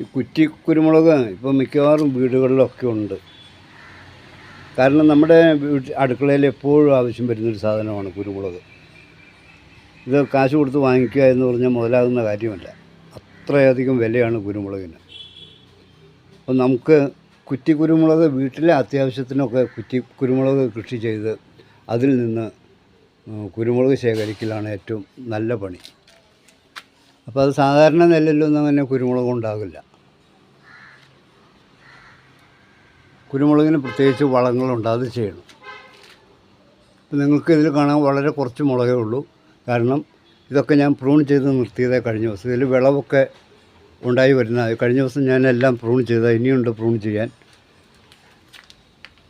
ഈ കുറ്റി കുരുമുളക് ഇപ്പോൾ മിക്കവാറും വീടുകളിലൊക്കെ ഉണ്ട്. കാരണം നമ്മുടെ അടുക്കളയിൽ എപ്പോഴും ആവശ്യം വരുന്നൊരു സാധനമാണ് കുരുമുളക്. ഇത് കാശ് കൊടുത്ത് വാങ്ങിക്കുക എന്ന് പറഞ്ഞാൽ മുതലാകുന്ന കാര്യമല്ല. അത്രയധികം വിലയാണ് കുരുമുളകിന്. അപ്പം നമുക്ക് കുറ്റി കുരുമുളക് വീട്ടിലെ അത്യാവശ്യത്തിനൊക്കെ കുറ്റി കുരുമുളക് കൃഷി ചെയ്ത് അതിൽ നിന്ന് കുരുമുളക് ശേഖരിക്കലാണ് ഏറ്റവും നല്ല പണി. അപ്പോൾ അത് സാധാരണ നെല്ലിലൊന്നും തന്നെ കുരുമുളക് ഉണ്ടാകില്ല കുരുമുളകിന് പ്രത്യേകിച്ച് വളങ്ങളുണ്ട് അത് ചെയ്യണം. ഇപ്പം നിങ്ങൾക്ക് ഇതിൽ കാണാൻ വളരെ കുറച്ച് മുളകേ ഉള്ളൂ. കാരണം ഇതൊക്കെ ഞാൻ പ്രൂൺ ചെയ്ത് നിർത്തിയതേ കഴിഞ്ഞ ദിവസം. ഇതിൽ വിളവൊക്കെ ഉണ്ടായി വരുന്ന കഴിഞ്ഞ ദിവസം ഞാൻ എല്ലാം പ്രൂൺ ചെയ്ത ഇനിയുണ്ട് പ്രൂൺ ചെയ്യാൻ.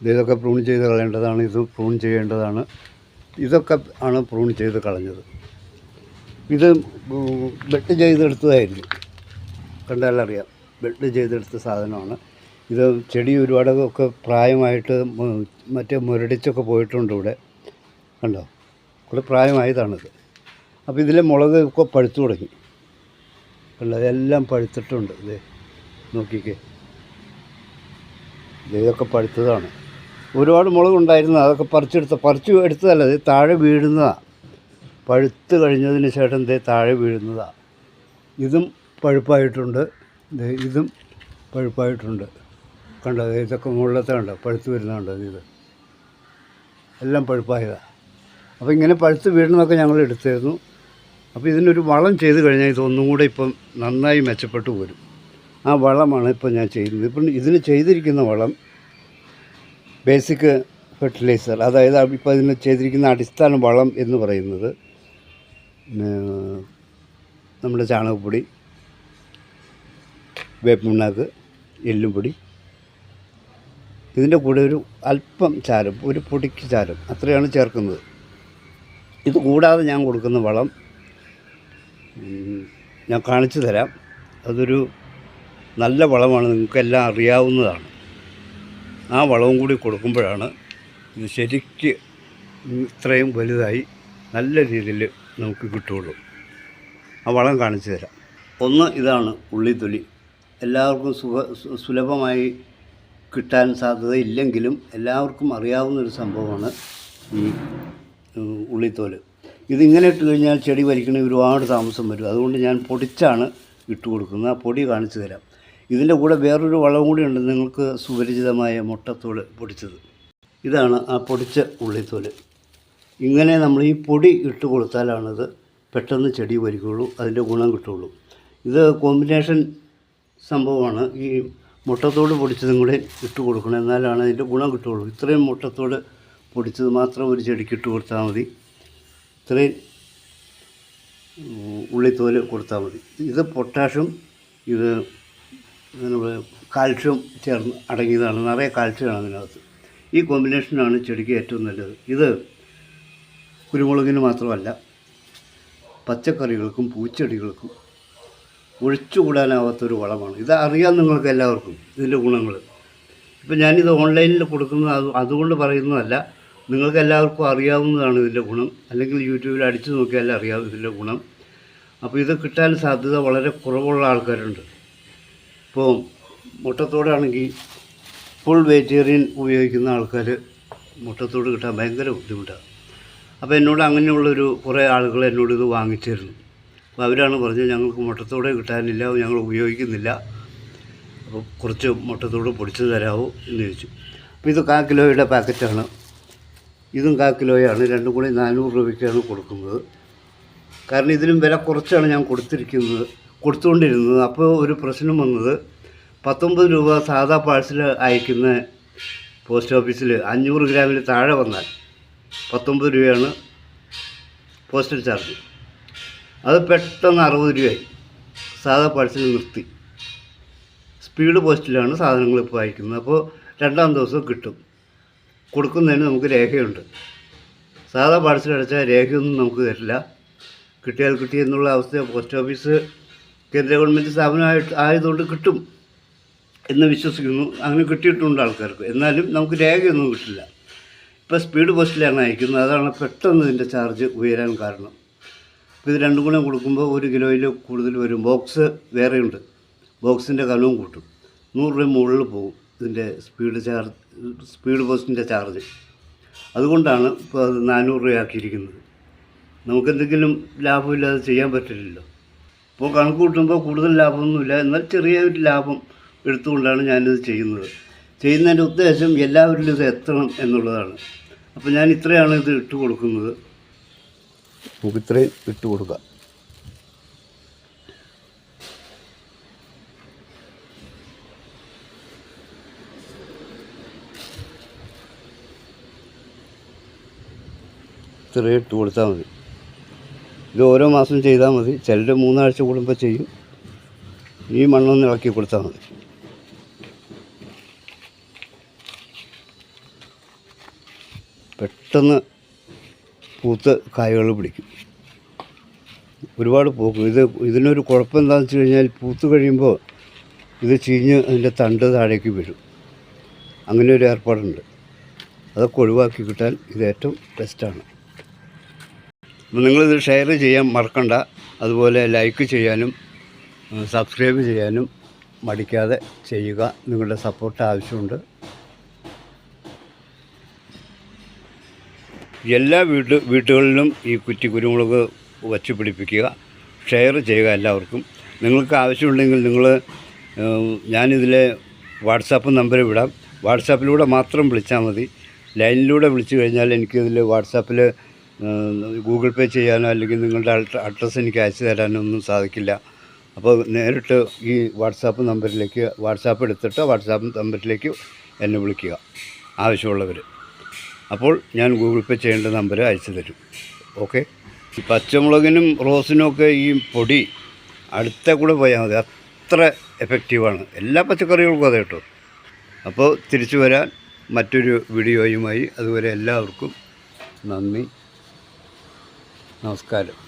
ഇത് ഇതൊക്കെ പ്രൂൺ ചെയ്ത് കളയേണ്ടതാണ് ഇത് പ്രൂൺ ചെയ്യേണ്ടതാണ്. ഇതൊക്കെ ആണ് പ്രൂൺ ചെയ്ത് കളഞ്ഞത്. ഇത് ബെഡ് ചെയ്തെടുത്തതായിരുന്നു കണ്ടാലറിയാം. ബെഡ് ചെയ്തെടുത്ത സാധനമാണ്. ഇത് ചെടി ഒരുപാടൊക്കെ പ്രായമായിട്ട് മറ്റേ മുരടിച്ചൊക്കെ പോയിട്ടുണ്ട് ഇവിടെ. കണ്ടോ? ഇവിടെ പ്രായമായതാണിത്. അപ്പോൾ ഇതിലെ മുളക് ഒക്കെ പഴുത്തു തുടങ്ങി. കണ്ടോ? എല്ലാം പഴുത്തിട്ടുണ്ട്. ഇത് നോക്കിക്കേ. ഇതൊക്കെ പഴുത്തതാണ്. ഒരുപാട് മുളക് ഉണ്ടായിരുന്നു അതൊക്കെ പറിച്ചെടുത്ത പറിച്ചു എടുത്തതല്ല ഇത് താഴെ വീഴുന്നതാണ് പഴുത്ത് കഴിഞ്ഞതിന് ശേഷം ദേ താഴെ വീഴുന്നതാണ് ഇതും പഴുപ്പായിട്ടുണ്ട്. ഇതും പഴുപ്പായിട്ടുണ്ട്. കണ്ടത് ഇതൊക്കെ മുകളിലത്തെ കണ്ടോ? പഴുത്ത് വരുന്നുണ്ട് ഇത്. എല്ലാം പഴുപ്പായതാണ് അപ്പോൾ ഇങ്ങനെ പഴുത്ത് വീഴുന്നതൊക്കെ ഞങ്ങൾ എടുത്തിരുന്നു. അപ്പോൾ ഇതിനൊരു വളം ചെയ്ത് കഴിഞ്ഞാൽ ഇതൊന്നും കൂടെ ഇപ്പം നന്നായി മെച്ചപ്പെട്ടു വരും ആ വളമാണ് ഇപ്പം ഞാൻ ചെയ്യുന്നത്. ഇപ്പം ഇതിന് ചെയ്തിരിക്കുന്ന വളം ബേസിക് ഫെർട്ടിലൈസർ അതായത് ഇപ്പോൾ ഇതിന് ചെയ്തിരിക്കുന്ന അടിസ്ഥാന വളം എന്ന് പറയുന്നത് നമ്മുടെ ചാണകപ്പൊടി വേപ്പിണ്ണാക്ക് എല്ലുപൊടി. ഇതിന്റെ കൂടെ ഒരു അല്പം ചാരം ഒരു പൊടിക്ക് ചാരം അത്രയാണ് ചേർക്കുന്നത്. ഇത് കൂടാതെ ഞാൻ കൊടുക്കുന്ന വളം ഞാൻ കാണിച്ചു തരാം. അതൊരു നല്ല വളമാണ് നിങ്ങൾക്കെല്ലാം അറിയാവുന്നതാണ്. ആ വളവും കൂടി കൊടുക്കുമ്പോഴാണ് ഇത് ശരിക്ക് ഇത്രയും വലുതായി നല്ല രീതിയിൽ നമുക്ക് കിട്ടുള്ളൂ ആ വളം കാണിച്ചു തരാം. ഒന്ന് ഇതാണ് ഉള്ളിത്തൊലി. എല്ലാവർക്കും സുഖ സുലഭമായി കിട്ടാൻ സാധ്യതയില്ലെങ്കിലും എല്ലാവർക്കും അറിയാവുന്നൊരു സംഭവമാണ് ഈ ഉള്ളിത്തോൽ. ഇതിങ്ങനെ ഇട്ട് കഴിഞ്ഞാൽ ചെടി വലിക്കണമെങ്കിൽ ഒരുപാട് താമസം വരും. അതുകൊണ്ട് ഞാൻ പൊടിച്ചാണ് ഇട്ട് കൊടുക്കുന്നത്. ആ പൊടി കാണിച്ചു തരാം. ഇതിന്റെ കൂടെ വേറൊരു വളം കൂടി ഉണ്ട് നിങ്ങൾക്ക് സുപരിചിതമായ മുട്ടത്തോട് പൊടിച്ചത്. ഇതാണ് ആ പൊടിച്ച ഉള്ളിത്തോൽ. ഇങ്ങനെ നമ്മൾ ഈ പൊടി ഇട്ട് കൊടുത്താലാണത് പെട്ടെന്ന് ചെടി വരികയുള്ളൂ അതിന്റെ ഗുണം കിട്ടുള്ളൂ ഇത് കോമ്പിനേഷൻ സംഭവമാണ്. ഈ മുട്ടത്തോട് പൊടിച്ചതും കൂടെ ഇട്ട് കൊടുക്കണം എന്നാലാണ് അതിന്റെ ഗുണം കിട്ടുള്ളൂ ഇത്രയും മുട്ടത്തോട് പൊടിച്ചത് മാത്രം ഒരു ചെടിക്ക് ഇട്ട് കൊടുത്താൽ മതി. ഇത്രയും ഉള്ളിത്തോൽ കൊടുത്താൽ മതി. ഇത് പൊട്ടാഷും ഇത് കാൽഷ്യം ചേർന്ന് അടങ്ങിയതാണ്. നിറയെ കാൽഷ്യമാണ് അതിനകത്ത്. ഈ കോമ്പിനേഷനാണ് ചെടിക്ക് ഏറ്റവും നല്ലത്. ഇത് കുരുമുളകിന് മാത്രമല്ല പച്ചക്കറികൾക്കും പൂച്ചെടികൾക്കും ഒഴിച്ചുകൂടാനാവാത്തൊരു വളമാണ്. ഇത് അറിയാം നിങ്ങൾക്ക് എല്ലാവർക്കും ഇതിന്റെ ഗുണങ്ങൾ. ഇപ്പം ഞാനിത് ഓൺലൈനിൽ കൊടുക്കുന്നത് അത് അതുകൊണ്ട് പറയുന്നതല്ല നിങ്ങൾക്ക് എല്ലാവർക്കും അറിയാവുന്നതാണ് ഇതിന്റെ ഗുണം. അല്ലെങ്കിൽ യൂട്യൂബിൽ അടിച്ചു നോക്കിയാൽ അറിയാം ഇതിന്റെ ഗുണം. അപ്പോൾ ഇത് കിട്ടാൻ സാധ്യത വളരെ കുറവുള്ള ആൾക്കാരുണ്ട്. ഇപ്പോൾ മുട്ടത്തോടാണെങ്കിൽ ഫുൾ വെജിറ്റേറിയൻ ഉപയോഗിക്കുന്ന ആൾക്കാർ മുട്ടത്തോട് കിട്ടാൻ ഭയങ്കര ബുദ്ധിമുട്ടാണ്. അപ്പോൾ എന്നോട് അങ്ങനെയുള്ളൊരു കുറേ ആളുകൾ എന്നോട് ഇത് വാങ്ങിച്ചിരുന്നു. അപ്പോൾ അവരാണ് പറഞ്ഞത് ഞങ്ങൾക്ക് മുട്ടത്തോടെ കിട്ടാനില്ല ഞങ്ങൾ ഉപയോഗിക്കുന്നില്ല. അപ്പോൾ കുറച്ച് മുട്ടത്തോട് പൊടിച്ച് തരാമോ എന്ന് ചോദിച്ചു. അപ്പോൾ ഇത് കാ കിലോയുടെ പാക്കറ്റാണ്. ഇതും കാ കിലോയാണ്. രണ്ടും കൂടി നാനൂറ് രൂപയ്ക്കാണ് കൊടുക്കുന്നത്. കാരണം ഇതിനും വില കുറച്ചാണ് ഞാൻ കൊടുത്തിരിക്കുന്നത് കൊടുത്തുകൊണ്ടിരുന്നത്. അപ്പോൾ ഒരു പ്രശ്നം വന്നത് പത്തൊമ്പത് രൂപ സാധാ പാഴ്സൽ അയക്കുന്ന പോസ്റ്റ് ഓഫീസിൽ അഞ്ഞൂറ് ഗ്രാമിൽ താഴെ വന്നാൽ പത്തൊമ്പത് രൂപയാണ് പോസ്റ്റൽ ചാർജ്. അത് പെട്ടെന്ന് അറുപത് രൂപയായി. സാധാ പാഴ്സൽ നിർത്തി. സ്പീഡ് പോസ്റ്റിലാണ് സാധനങ്ങൾ ഇപ്പോൾ അയക്കുന്നത് അപ്പോൾ രണ്ടാം ദിവസം കിട്ടും. കൊടുക്കുന്നതിന് നമുക്ക് രേഖയുണ്ട്. സാധാ പാഴ്സൽ അടച്ചാൽ രേഖയൊന്നും നമുക്ക് തരില്ല. കിട്ടിയാൽ കിട്ടി എന്നുള്ള അവസ്ഥ പോസ്റ്റ് ഓഫീസ് കേന്ദ്ര ഗവൺമെന്റ് സ്ഥാപനമായിട്ട് ആയതുകൊണ്ട് കിട്ടും എന്ന് വിശ്വസിക്കുന്നു. അങ്ങനെ കിട്ടിയിട്ടുണ്ട് ആൾക്കാർക്ക്. എന്നാലും നമുക്ക് രേഖയൊന്നും കിട്ടില്ല. ഇപ്പോൾ സ്പീഡ് പോസ്റ്റിലാണ് അയക്കുന്നത്. അതാണ് പെട്ടെന്ന് ഇതിന്റെ ചാർജ് ഉയരാൻ കാരണം. ഇത് രണ്ടും കൂടെ കൊടുക്കുമ്പോൾ ഒരു കിലോയിൽ കൂടുതൽ വരും. ബോക്സ് വേറെയുണ്ട്. ബോക്സിന്റെ കലവും കൂട്ടും. നൂറ് രൂപ മുകളിൽ പോകും ഇതിന്റെ സ്പീഡ് ചാർജ് സ്പീഡ് പോസ്റ്റിന്റെ ചാർജ്. അതുകൊണ്ടാണ് ഇപ്പോൾ അത് നാനൂറ് രൂപയാക്കിയിരിക്കുന്നത്. നമുക്കെന്തെങ്കിലും ലാഭമില്ലാതെ ചെയ്യാൻ പറ്റില്ലല്ലോ. ഇപ്പോൾ കണക്ക് കൂട്ടുമ്പോൾ കൂടുതൽ ലാഭമൊന്നുമില്ല. എന്നാൽ ചെറിയ ഒരു ലാഭം എടുത്തുകൊണ്ടാണ് ഞാനിത് ചെയ്യുന്നത്. ചെയ്യുന്നതിന്റെ ഉദ്ദേശം എല്ലാവരിലും ഇത് എത്തണം എന്നുള്ളതാണ്. അപ്പോൾ ഞാൻ ഇത്രയാണ് ഇത് ഇട്ട് കൊടുക്കുന്നത്. നമുക്ക് ഇത്രയും ഇട്ട് കൊടുക്കാം. ഇത്രയും ഇട്ട് കൊടുത്താൽ മതി. ഇത് ഓരോ മാസം ചെയ്താൽ മതി. ചിലർ മൂന്നാഴ്ച കൂടുമ്പോൾ ചെയ്യും. ഈ മണ്ണൊന്ന് ഇളക്കി കൊടുത്താൽ മതി. പെട്ടെന്ന് പൂത്ത് കായകൾ പിടിക്കും. ഒരുപാട് പൂക്കും. ഇത് ഇതിനൊരു കുഴപ്പം എന്താണെന്ന് വെച്ച് കഴിഞ്ഞാൽ പൂത്ത് കഴിയുമ്പോൾ ഇത് ചീഞ്ഞ് അതിന്റെ തണ്ട് താഴേക്ക് വീഴും. അങ്ങനെ ഒരു ഏർപ്പാടുണ്ട്. അതൊക്കെ ഒഴിവാക്കി കിട്ടാൻ ഇത് ഏറ്റവും ബെസ്റ്റാണ് അപ്പോൾ നിങ്ങളിത് ഷെയർ ചെയ്യാൻ മറക്കണ്ട. അതുപോലെ ലൈക്ക് ചെയ്യാനും സബ്സ്ക്രൈബ് ചെയ്യാനും മടിക്കാതെ ചെയ്യുക. നിങ്ങളുടെ സപ്പോർട്ട് ആവശ്യമുണ്ട്. എല്ലാ വീട്ട് വീട്ടുകളിലും ഈ കുറ്റി കുരുമുളക് വച്ച് പിടിപ്പിക്കുക ഷെയർ ചെയ്യുക എല്ലാവർക്കും. നിങ്ങൾക്ക് ആവശ്യമുണ്ടെങ്കിൽ നിങ്ങൾ ഞാനിതിലെ വാട്സാപ്പ് നമ്പർ വിടാം. വാട്സാപ്പിലൂടെ മാത്രം വിളിച്ചാൽ മതി. ലൈനിലൂടെ വിളിച്ചു കഴിഞ്ഞാൽ എനിക്കിതിൽ വാട്സാപ്പിൽ ഗൂഗിൾ പേ ചെയ്യാനോ അല്ലെങ്കിൽ നിങ്ങളുടെ അഡ്രസ്സ് എനിക്ക് അയച്ചു തരാനോ ഒന്നും സാധിക്കില്ല. അപ്പോൾ നേരിട്ട് ഈ വാട്സാപ്പ് നമ്പറിലേക്ക് വാട്സാപ്പ് എടുത്തിട്ട് വാട്സാപ്പ് നമ്പറിലേക്ക് എന്നെ വിളിക്കുക. ആവശ്യമുള്ളവർ. അപ്പോൾ ഞാൻ ഗൂഗിൾ പേ ചെയ്യേണ്ട നമ്പർ അയച്ചു തരും. ഓക്കെ? പച്ചമുളകിനും റോസിനും ഒക്കെ ഈ പൊടി അടുത്ത കൂടെ പോയാൽ മതി. അത്ര എഫക്റ്റീവാണ് എല്ലാ പച്ചക്കറികൾക്കും അതെ കേട്ടോ. അപ്പോൾ തിരിച്ചു വരാൻ മറ്റൊരു വീഡിയോയുമായി അതുവരെ എല്ലാവർക്കും നന്ദി. നമസ്കാരം.